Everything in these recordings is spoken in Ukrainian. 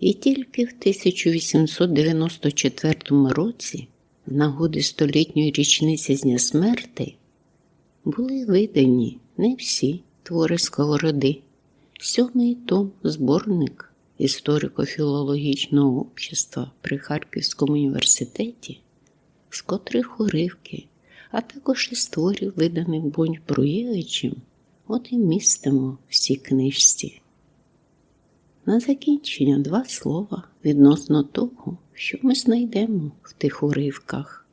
І тільки в 1894 році, в нагоди столітньої річниці з дня смерти, були видані не всі твори сковороди, сьомий том зборник історико-філологічного общества при Харківському університеті, з котрих уривки, а також із творів, виданих Бонь Бруєвичем, от і містимо всі книжці. На закінчення два слова відносно того, що ми знайдемо в тих уривках.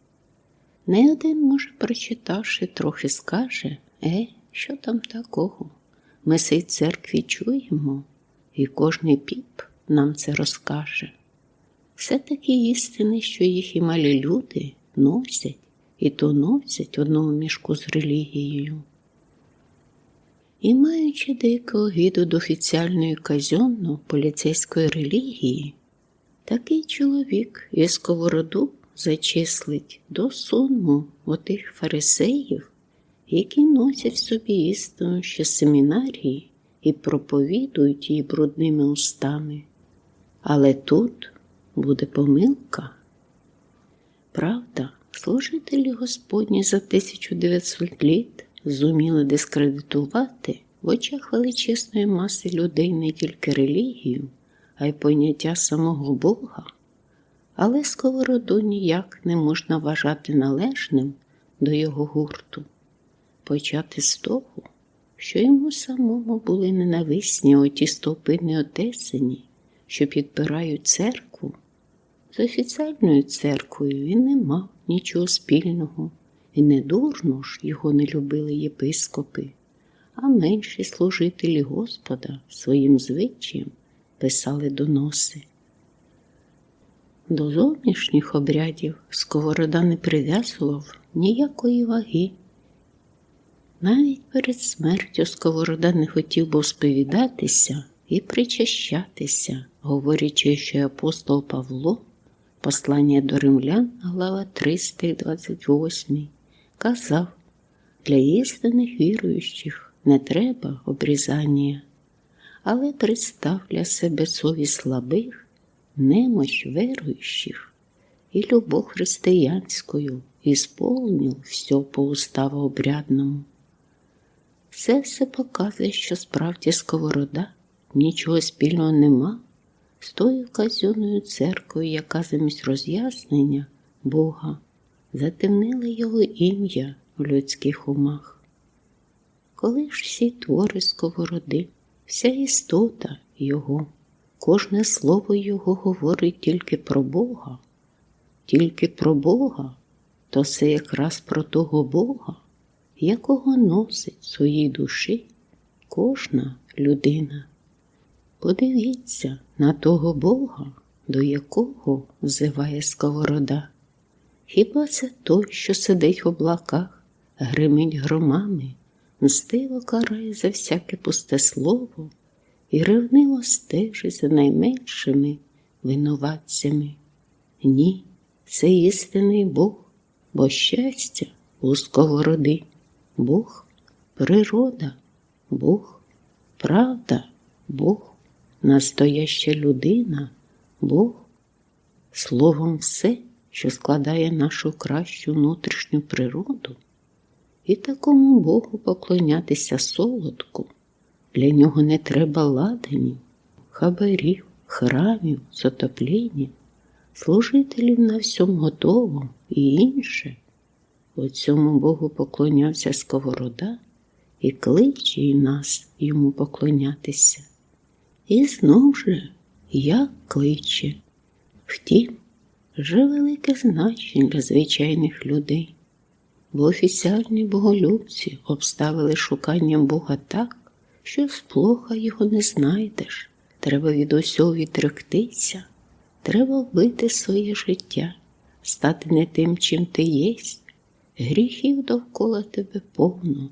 Не один, може, прочитавши, трохи скаже, е, що там такого? Ми сей церкві чуємо, і кожний піп нам це розкаже. Все такі істини, що їх і малі люди носять, і то носять одному мішку з релігією. І маючи деякого гіду до офіціальної казьонно поліцейської релігії, такий чоловік із сковороду зачислить до суму отих фарисеїв, які носять собі істину ще семінарії і проповідують її брудними устами. Але тут буде помилка. Правда, служителі Господні за 1900 літ зуміли дискредитувати в очах величезної маси людей не тільки релігію, а й поняття самого Бога. Але сковороду ніяк не можна вважати належним до його гурту. Почати з того, що йому самому були ненависні оті стовпи неотесені, що підпирають церкву. З офіціальною церквою він не мав нічого спільного, і не дурно ж його не любили єпископи, а менші служителі Господа своїм звичаєм писали доноси. До зовнішніх обрядів Сковорода не прив'язував ніякої ваги. Навіть перед смертю Сковорода не хотів би сповідатися і причащатися, говорячи, що апостол Павло, послання до римлян, глава 328, казав, для істинних віруючих не треба обрізання, але представ для себе совість слабих немощь верующих и любовь християнською ісполнив все по уставу обрядному. Це все показує, що справді сковорода нічого спільного нема з тою казенною церквою, яка замість роз'яснення Бога затемнила його ім'я в людських умах. Коли ж всі твори сковороди, вся істота Його Кожне слово його говорить тільки про Бога, тільки про Бога, то це якраз про того Бога, якого носить в своїй душі кожна людина. Подивіться на того Бога, до якого взиває сковорода. Хіба це той, що сидить в облаках, гримить громами, мстиво карає за всяке пусте слово? і ревниво стежить за найменшими винуватцями. Ні, це істинний Бог, бо щастя у сковороди, Бог, природа, Бог, правда, Бог, настояща людина, Бог, словом, все, що складає нашу кращу внутрішню природу, і такому Богу поклонятися солодку. Для нього не треба ладанів, хабарів, храмів, затопління, служителів на всьому готовому і інше. У цьому Богу поклонявся Сковорода і кличе і нас йому поклонятися. І знов же як кличе. Втім, вже велике значення для звичайних людей, бо офіціальні боголюбці обставили шуканням Бога так, що сплоха його не знайдеш. Треба від усього відректися, треба вбити своє життя, стати не тим, чим ти єсть. Гріхів довкола тебе повно,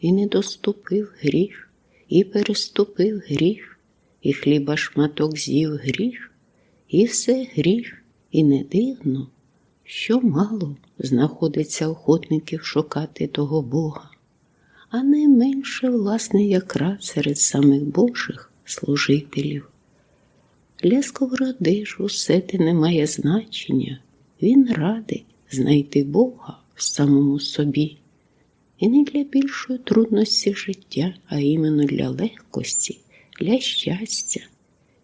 і не доступив гріх, і переступив гріх, і хліба шматок з'їв гріх, і все гріх, і не дивно, що мало знаходиться охотників шукати того Бога а найменше, власне, якраз серед самих Божих служителів. Для сковороди ж усе те не має значення. Він радить знайти Бога в самому собі. І не для більшої трудності життя, а іменно для легкості, для щастя.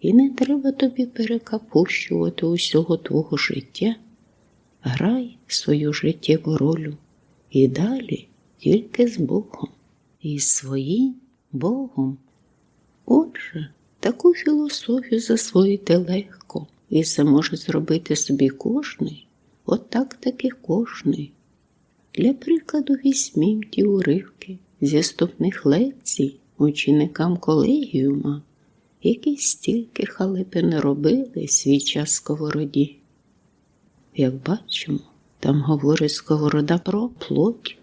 І не треба тобі перекапущувати усього твого життя. Грай свою життєву роль і далі тільки з Богом, і своїм Богом. Отже, таку філософію засвоїти легко, і це може зробити собі кожний, отак таки кожний. Для прикладу візьмім ті уривки зі ступних лекцій ученикам колегіума, які стільки халепи не робили свій час сковороді. Як бачимо, там говорить сковорода про плоть,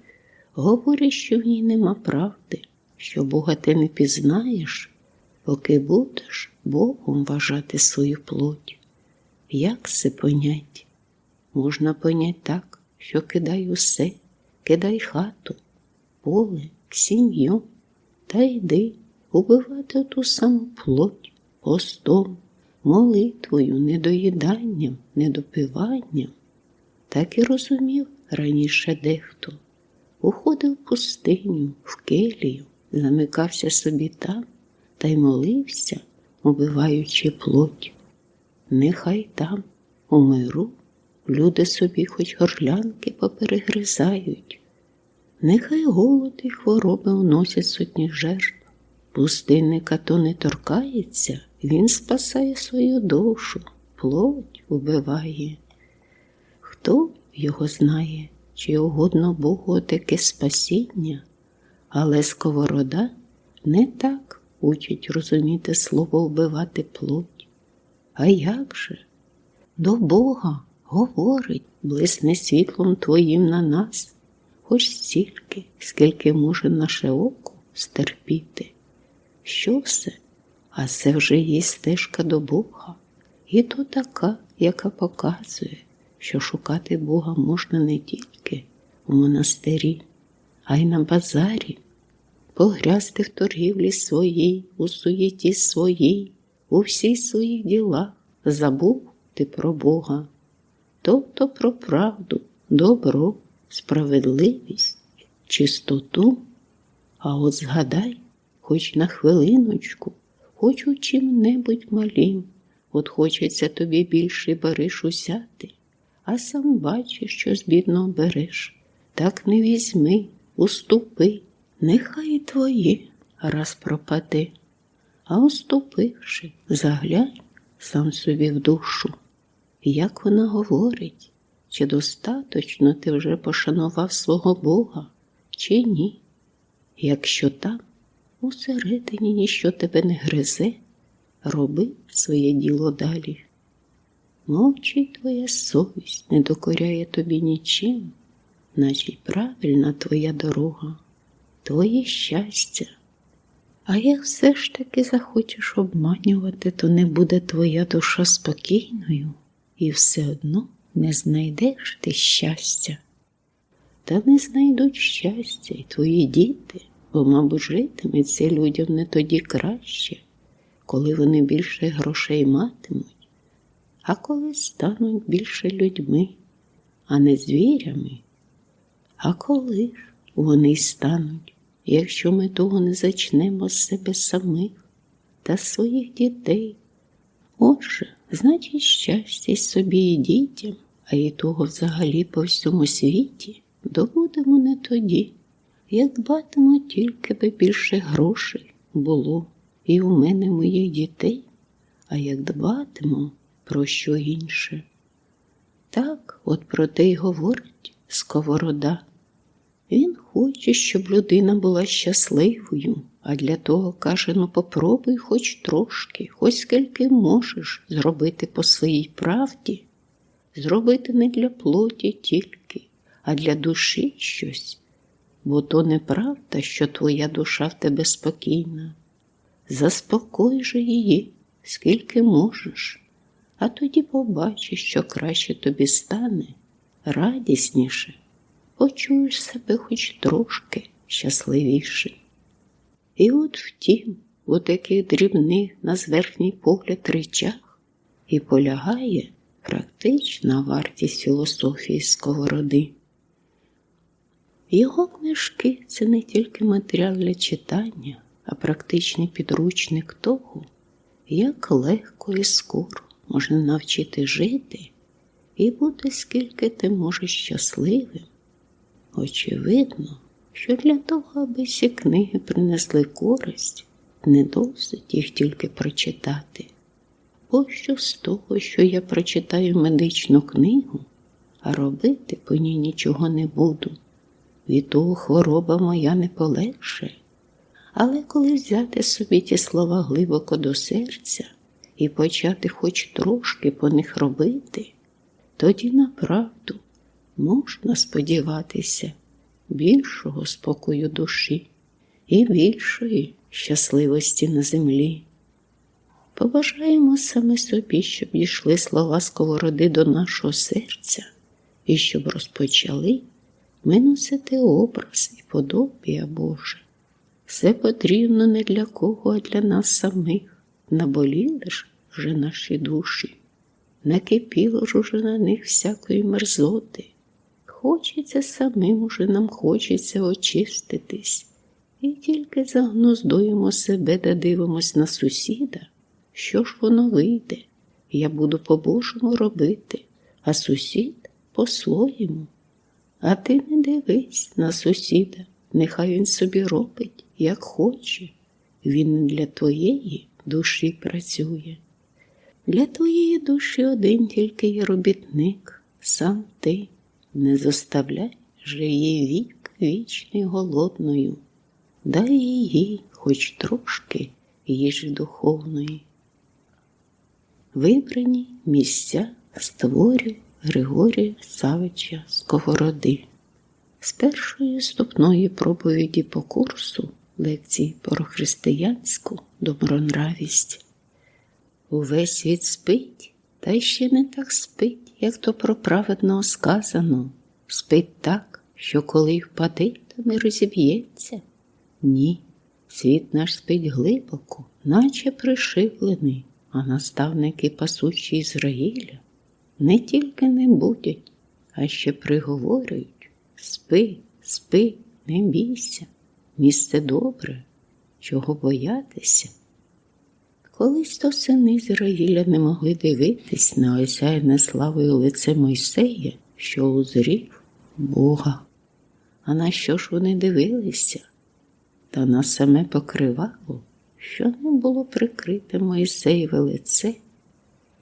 говорить, що в ній нема правди, що Бога ти не пізнаєш, поки будеш Богом вважати свою плоть. Як це понять? Можна понять так, що кидай усе, кидай хату, поле, сім'ю, та йди убивати ту саму плоть постом, молитвою, недоїданням, недопиванням. Так і розумів раніше дехто. Уходив в пустиню, в келію, замикався собі там та й молився, убиваючи плоть. Нехай там, у миру, люди собі хоч горлянки поперегризають, нехай голод і хвороби уносять сотні жертв. Пустинника то не торкається, він спасає свою душу, плоть убиває. Хто його знає, чи угодно Богу таке спасіння, але сковорода не так учить розуміти слово вбивати плоть. А як же? До Бога говорить, блисне світлом Твоїм на нас, хоч стільки, скільки може наше око стерпіти. Що все? А це вже є стежка до Бога, і то така, яка показує, що шукати Бога можна не тільки у монастирі, а й на базарі, погрязти в торгівлі своїй, у суєті своїй, у всіх своїх ділах забув ти про Бога, тобто про правду, добро, справедливість, чистоту. А от згадай, хоч на хвилиночку, хоч у чим-небудь малім, от хочеться тобі більше бариш узяти, а сам бачиш, що з бідного береш. Так не візьми, уступи, нехай твоє раз пропаде, а уступивши, заглянь сам собі в душу. Як вона говорить, чи достаточно ти вже пошанував свого Бога, чи ні? Якщо там усередині ніщо тебе не гризе, роби своє діло далі. Мовчить твоя совість не докоряє тобі нічим, наче правильна твоя дорога, твоє щастя. А як все ж таки захочеш обманювати, то не буде твоя душа спокійною, і все одно не знайдеш ти щастя. Та не знайдуть щастя і твої діти, бо, мабуть, житиметься людям не тоді краще, коли вони більше грошей матимуть, а коли стануть більше людьми, а не звірями. А коли ж вони стануть, якщо ми того не зачнемо з себе самих та своїх дітей? Отже, значить, щастя собі і дітям, а і того взагалі по всьому світі добудемо не тоді, як дбатимо тільки би більше грошей було і у мене моїх дітей, а як дбатимо про що інше. Так от про те й говорить сковорода. Він хоче, щоб людина була щасливою, а для того каже: ну попробуй хоч трошки, хоч скільки можеш зробити по своїй правді, зробити не для плоті тільки, а для душі щось, бо то неправда, що твоя душа в тебе спокійна. Заспокой же її, скільки можеш, а тоді побачиш, що краще тобі стане, радісніше, почуєш себе хоч трошки щасливіше. І от втім, у таких дрібних на зверхній погляд речах і полягає практична вартість філософії сковороди. Його книжки це не тільки матеріал для читання, а практичний підручник того, як легко і скоро можна навчити жити і бути скільки ти можеш щасливим. Очевидно, що для того, аби ці книги принесли користь, не досить їх тільки прочитати. Бо що з того, що я прочитаю медичну книгу, а робити по ній нічого не буду. Від того хвороба моя не полегше. Але коли взяти собі ті слова глибоко до серця і почати хоч трошки по них робити, тоді направду можна сподіватися більшого спокою душі і більшої щасливості на землі. Побажаємо саме собі, щоб дійшли слова сковороди до нашого серця і щоб розпочали ми носити образ і подобія Боже. Все потрібно не для кого, а для нас самих. Наболіли ж вже наші душі, накипіло ж уже на них всякої мерзоти. Хочеться самим уже нам хочеться очиститись, і тільки загнуздуємо себе та дивимось на сусіда. Що ж воно вийде? Я буду по-божому робити, а сусід по-своєму. А ти не дивись на сусіда, нехай він собі робить, як хоче. Він для твоєї душі працює. Для твоєї душі один тільки є робітник, сам ти не заставляй же її вік вічний голодною, дай їй хоч трошки їжі духовної. Вибрані місця створює Григорія Савича Сковороди. З першої ступної проповіді по курсу лекції про християнську добронравість. Увесь світ спить, та ще не так спить, як то про праведного сказано. Спить так, що коли впаде, то не розіб'ється. Ні, світ наш спить глибоко, наче пришивлений, а наставники пасучі Ізраїля не тільки не будять, а ще приговорюють спи, спи, не бійся, місце добре, чого боятися. Колись то сини Ізраїля не могли дивитись на осяяне славою лице Мойсея, що узрів Бога. А на що ж вони дивилися? Та на саме покривало, що не було прикрите Мойсеєве лице,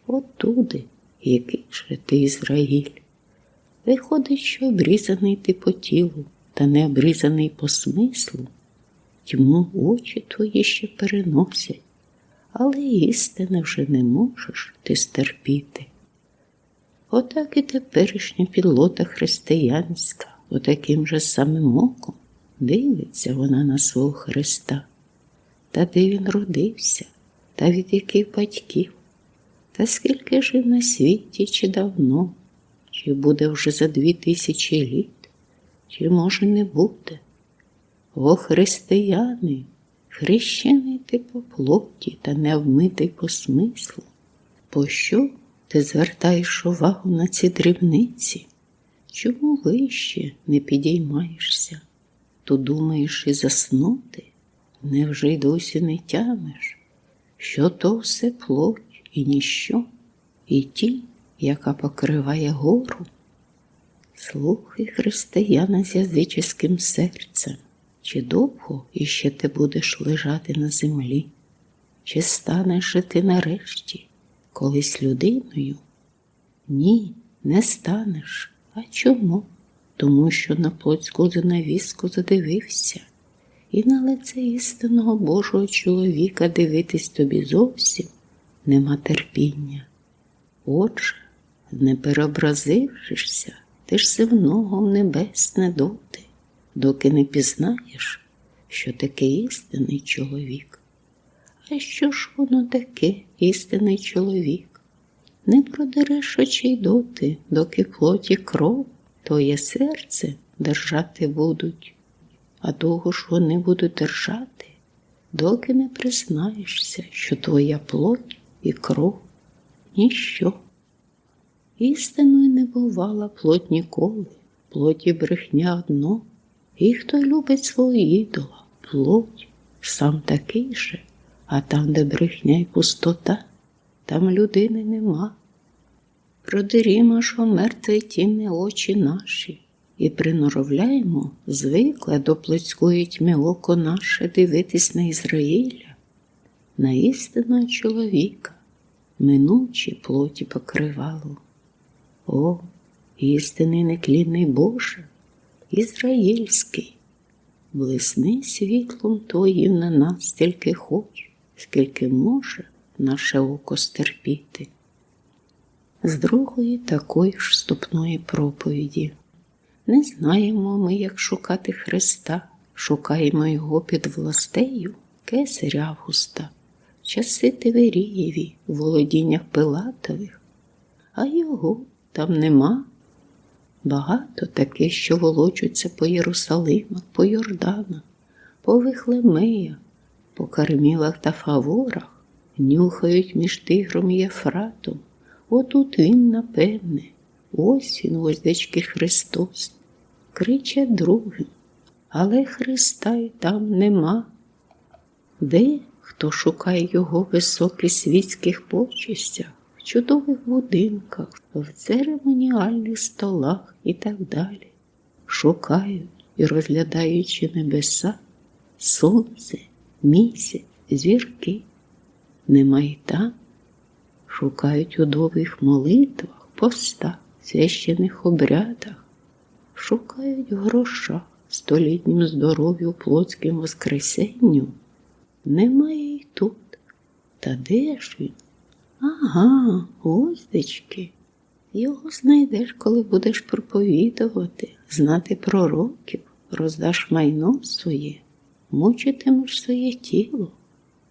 отуди який же ти Ізраїль? Виходить, що обрізаний ти по тілу, та не обрізаний по смислу, тьму очі твої ще переносять, але істини вже не можеш ти стерпіти. Отак і теперішня підлота християнська, отаким же самим оком дивиться вона на свого Христа, та де він родився, та від яких батьків. Та скільки жив на світі, чи давно, чи буде вже за дві тисячі літ, чи, може, не буде. О, християни, хрещений ти по плоті та не вмитий по смислу. Пощо ти звертаєш увагу на ці дрібниці? Чому вище не підіймаєшся? То думаєш і заснути? Невже й досі не тямиш, що то все плоть? І ніщо, і тінь, яка покриває гору. Слухай християна з язичським серцем, чи довго іще ти будеш лежати на землі, чи станеш ти нарешті колись людиною? Ні, не станеш. А чому? Тому що на плотську занавіску задивився, і на лице істинного Божого чоловіка дивитись тобі зовсім нема терпіння. Отже, не переобразившися, ти ж земного в небесне доти, доки не пізнаєш, що таке істинний чоловік. А що ж воно таке істинний чоловік? Не продереш очей доти, доки плоті кров, твоє серце держати будуть, а довго ж вони будуть держати, доки не признаєшся, що твоя плоть і кров ніщо. Істиною не бувала плоть ніколи, плоті брехня одно, і хто любить свого ідола, плоть, сам такий же, а там, де брехня й пустота, там людини нема. Продирімо ж о мертві тіни очі наші, і приноровляємо звикле до плотської тьми око наше дивитись на Ізраїля, на істинного чоловіка, минучі плоті покривало. О, істинний неклінний Боже, ізраїльський, блисни світлом Твоїм на нас стільки хоч, скільки може наше око стерпіти. З другої такої ж вступної проповіді. Не знаємо ми, як шукати Христа, шукаємо Його під властею кесаря Августа, часи Тиверієві, в володіннях Пилатових, а його там нема. Багато таких, що волочуться по Єрусалимах, по Йорданах, по Вихлемеях, по Кармілах та Фаворах, нюхають між тигром і Єфратом. Отут він, напевне, ось він, воздечки Христос, кричать другим, але Христа й там нема. Де хто шукає його в високих світських почестях, в чудових будинках, в церемоніальних столах і так далі, шукають і розглядаючи небеса, сонце, місяць, зірки, нема й там. Шукають у довгих молитвах, постах, священих обрядах, шукають в грошах, столітнім здоров'ю, плотським воскресенню. Немає й тут. Та де ж він? Ага, оздечки. Його знайдеш, коли будеш проповідувати, знати пророків, роздаш майно своє, мучитимеш своє тіло,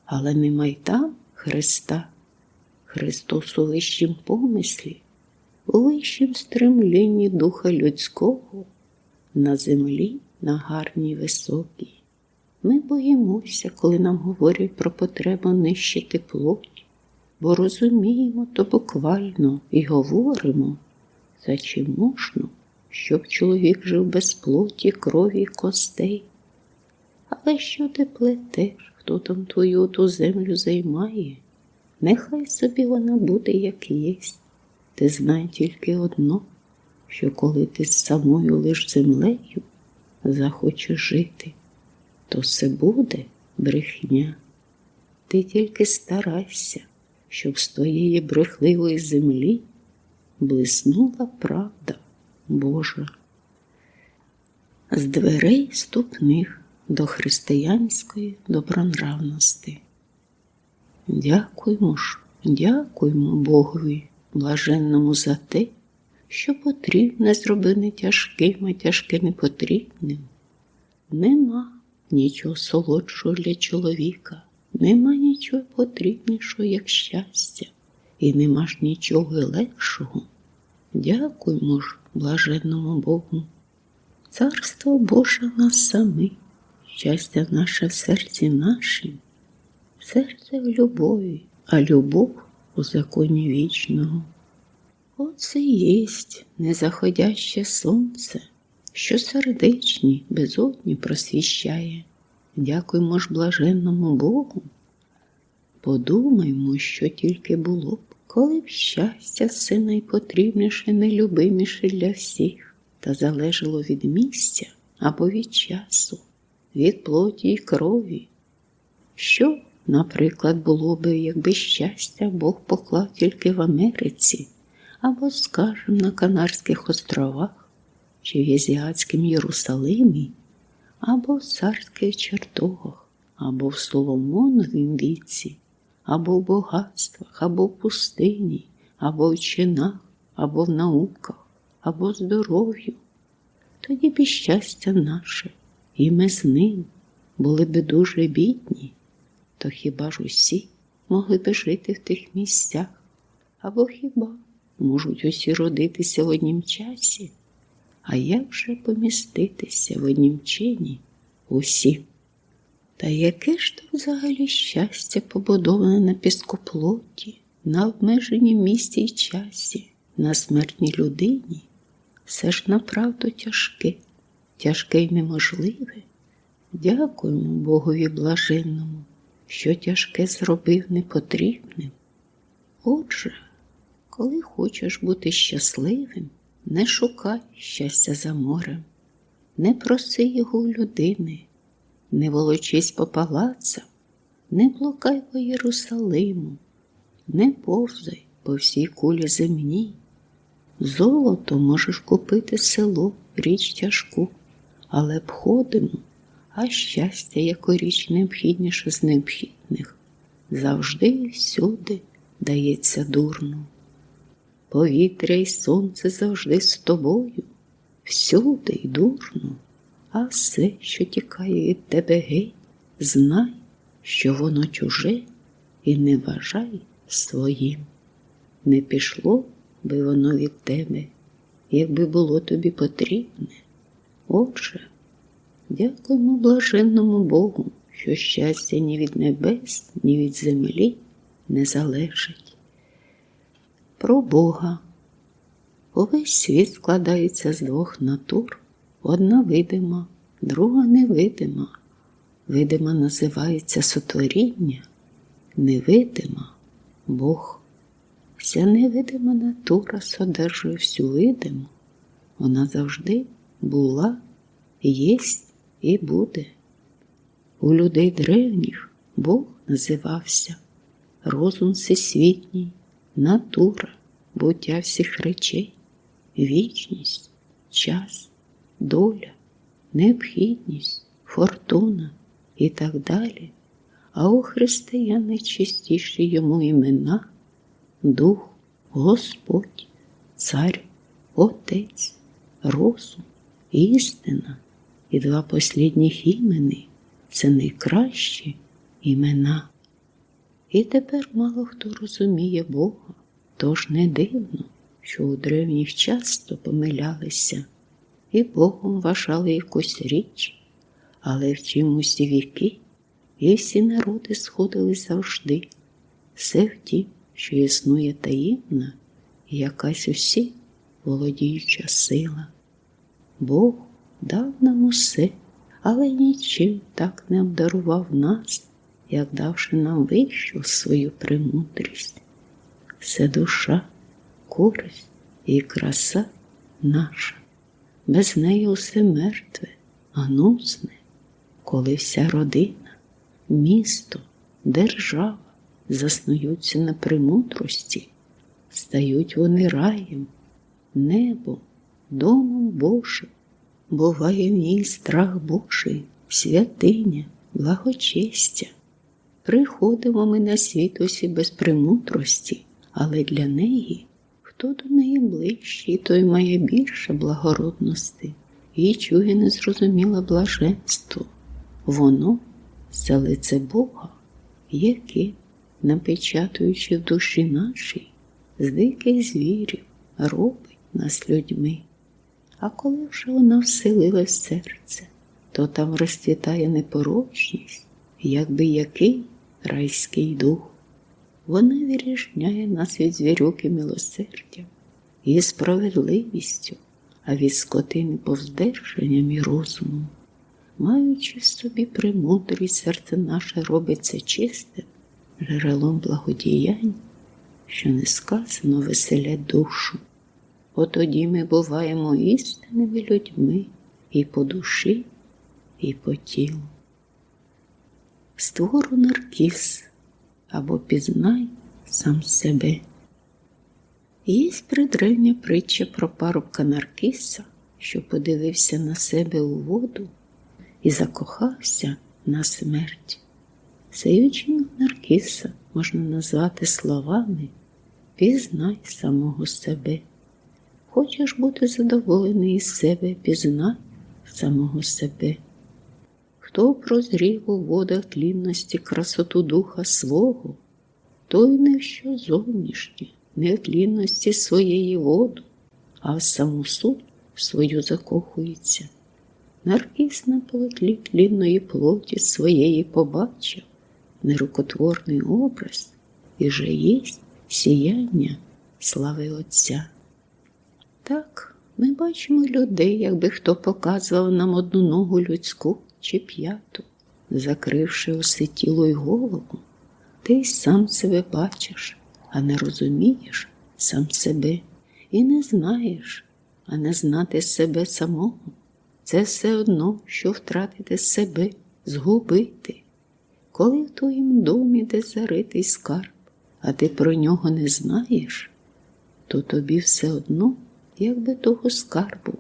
але немає там Христа. Христос у вищім помислі, у вищім стремлінні духа людського, на землі, на гарній високій. Ми боїмося, коли нам говорять про потребу нищити плоть, бо розуміємо то буквально і говоримо, за чи можна, щоб чоловік жив без плоті, крові, костей. Але що ти плетеш, хто там твою ту землю займає? Нехай собі вона буде, як єсть. Ти знай тільки одно, що коли ти з самою лиш землею захочеш жити, то все буде брехня. Ти тільки старайся, щоб з твоєї брехливої землі блиснула правда Божа. З дверей ступних до християнської добронравності. Дякуємо ж, дякуємо Богові, блаженному за те, що потрібне зроби не тяжким, а тяжке непотрібним. Нема нічого солодшого для чоловіка, нема нічого потрібнішого, як щастя, і нема ж нічого легшого. Дякуємо ж, блаженному Богу. Царство Боже нас самих, щастя наше в серці нашим серце в любові, а любов у законі вічного. Оце єсть незаходяще сонце, що сердечні, безодні просвіщає. Дякуємо ж блаженному Богу. Подумаймо, що тільки було б, коли б щастя все найпотрібніше, нелюбиміше для всіх, та залежало від місця або від часу, від плоті й крові. Що Наприклад, було би, якби щастя Бог поклав тільки в Америці, або, скажем, на Канарських островах, чи в Азіатському Єрусалимі, або в царських чертогах, або в Соломоновім віці, або в багатствах, або в пустині, або в чинах, або в науках, або в здоров'ю. Тоді б і щастя наше, і ми з ним були б дуже бідні то хіба ж усі могли би жити в тих місцях? Або хіба можуть усі родитися в однім часі? А як же поміститися в однім чині усім? Та яке ж то взагалі щастя побудоване на піскоплоті, на обмеженій місці й часі, на смертній людині, все ж направду тяжке, тяжке й неможливе. Дякуємо Богові блаженному, що тяжке зробив непотрібним. Отже, коли хочеш бути щасливим, не шукай щастя за морем, не проси його у людини, не волочись по палацам, не блукай по Єрусалиму, не повзай по всій кулі земній. Золото можеш купити село, річ тяжку, але б ходимо, а щастя, яко річ необхідніше з необхідних, завжди і всюди дається дурно. Повітря й сонце завжди з тобою, всюди й дурно, а все, що тікає від тебе геть, знай, що воно чуже, і не вважай своїм. Не пішло би воно від тебе, якби було тобі потрібне. Отже, дякуємо блаженному Богу, що щастя ні від небес, ні від землі не залежить. Про Бога. Увесь світ складається з двох натур. Одна видима, друга невидима. Видима називається сотворіння, невидима Бог. Вся невидима натура содержує всю видиму. Вона завжди була, єсть і буде. У людей древніх Бог називався розум всесвітній, натура, буття всіх речей, вічність, час, доля, необхідність, фортуна і так далі. А у християн найчистіші йому імена Дух, Господь, Цар, Отець, розум, істина і два послідніх імени це найкращі імена. І тепер мало хто розуміє Бога, тож не дивно, що у древніх часто помилялися і Богом вважали якусь річ, але в чимось віки і всі народи сходили завжди. Все в тім, що існує таємна і якась усі володіюча сила. Бог дав нам усе, але нічим так не обдарував нас, як давши нам вищу свою премудрість. Все душа, користь і краса наша, без неї усе мертве, гнусне, коли вся родина, місто, держава заснуються на премудрості, стають вони раєм, небом, домом Божим, буває в ній страх Божий, святиня, благочестя. Приходимо ми на світ усі без премудрості, але для неї, хто до неї ближчий, той має більше благородності і чує незрозуміле блаженство. Воно це лице Бога, яке, напечатуючи в душі нашій, з диких звірів робить нас людьми. А коли вже вона вселила в серце, то там розцвітає непорочність, якби який райський дух. Вона виріжняє нас від звірюки милосердям і справедливістю, а від скотини повздержанням і розумом. Маючи в собі премудрість, серце наше робиться чистим, джерелом благодіянь, що несказано веселять душу. Отоді ми буваємо істинними людьми і по душі, і по тілу. Створу наркіз або пізнай сам себе. Є придревня притча про парубка Наркиса, що подивився на себе у воду і закохався на смерть. Цей учинок Наркиса можна назвати словами Пізнай самого себе. Хочеш бути задоволений із себе, пізнай самого себе. Хто прозрів у водах тлінності красоту духа свого, той не що зовнішнє, не в тлінності своєї воду, а в саму суть свою закохується. Наркіс на полотлі тлінної плоті своєї побачив нерукотворний образ і же єсть сіяння слави Отця. Так, ми бачимо людей, якби хто показував нам одну ногу людську чи п'яту, закривши усе тіло й голову, ти й сам себе бачиш, а не розумієш сам себе і не знаєш, а не знати себе самого. Це все одно, що втратити себе, згубити. Коли в твоїм домі де заритий скарб, а ти про нього не знаєш, то тобі все одно, якби того скарбу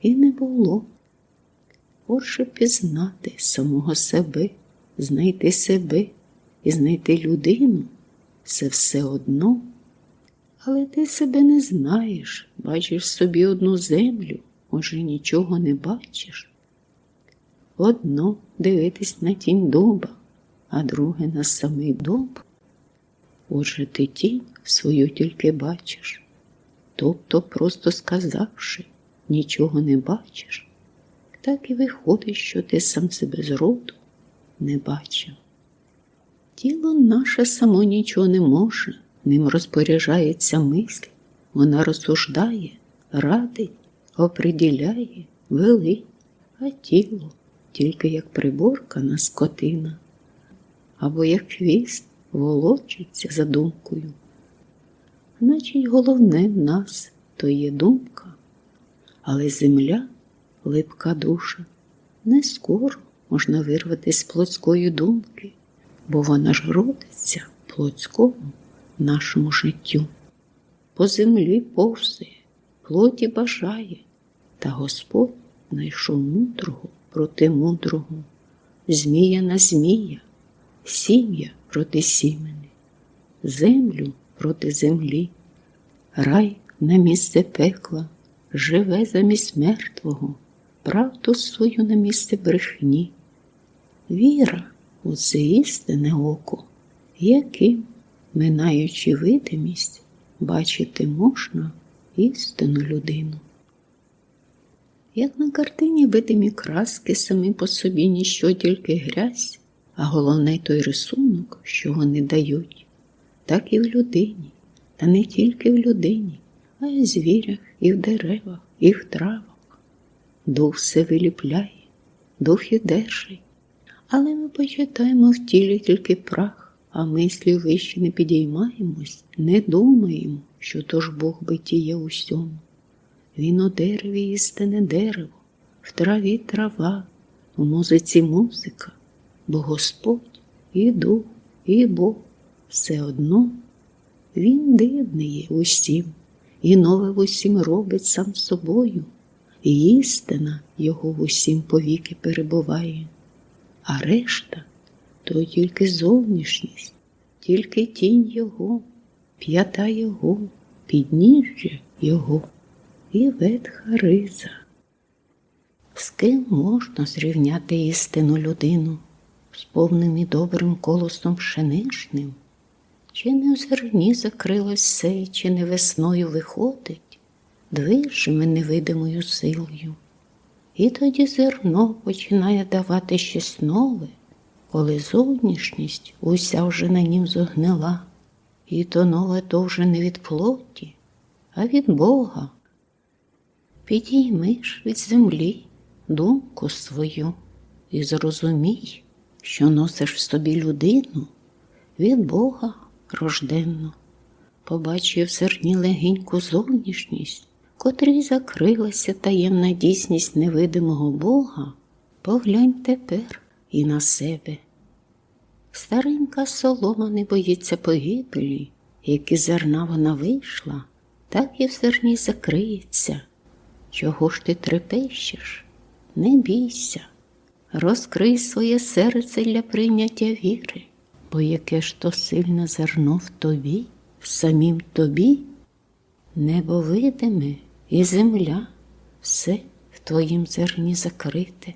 і не було. Отже, пізнати самого себе, знайти себе і знайти людину це все одно. Але ти себе не знаєш, бачиш собі одну землю, може, нічого не бачиш. Одно дивитись на тінь дуба, а друге на самий дуб. Отже, ти тінь свою тільки бачиш, тобто, просто сказавши, нічого не бачиш, так і виходить, що ти сам себе зроду не бачив. Тіло наше само нічого не може, ним розпоряджається мисль, вона розсуждає, радить, оприділяє, велить, а тіло тільки як приборкана скотина, або як хвіст волочиться за думкою. Значить, головне в нас то є думка, але земля, липка душа, не скоро можна вирвати з плотської думки, бо вона ж родиться плотському нашому життю. По землі повзає, плоті бажає, та Господь знайшов мудрого проти мудрого, змія на змія, сім'я проти сімени, землю проти землі, рай на місце пекла, живе замість мертвого, правду свою на місце брехні. Віра у це істинне око, яким, минаючи видимість, бачити можна істинну людину. Як на картині видимі краски самі по собі ніщо тільки грязь, а головне той рисунок, що вони дають, так і в людині, та не тільки в людині, а й в звірях, і в деревах, і в травах. Дух все виліпляє, дух і держить, але ми почитаємо в тілі тільки прах, а мислі вище не підіймаємось, не думаємо, що то ж Бог битіє усьому. Він у дереві істине дерево, в траві трава, у музиці музика, бо Господь і дух, і Бог все одно. Він дивний усім, і нове усім робить сам собою, істина його в усім повіки перебуває, а решта то тільки зовнішність, тільки тінь Його, п'ята Його, підніжжя Його і ветха риза. З ким можна зрівняти істину людину з повним і добрим колосом пшеничним? Чи не в зерні закрилось все, чи не весною виходить движими невидимою силою? І тоді зерно починає давати щось нове, коли зовнішність уся вже на нім зогнила, і то нове то вже не від плоті, а від Бога. Підіймиш від землі думку свою і зрозумій, що носиш в собі людину від Бога рожденну, побачив в зерні легеньку зовнішність, котрій закрилася таємна дійсність невидимого Бога, поглянь тепер і на себе. Старенька солома не боїться погибелі, як із зерна вона вийшла, так і в зерні закриється. Чого ж ти трепещеш? Не бійся, розкрий своє серце для прийняття віри, бо яке ж то сильне зерно в тобі, в самім тобі, небо видиме і земля, все в твоїм зерні закрите.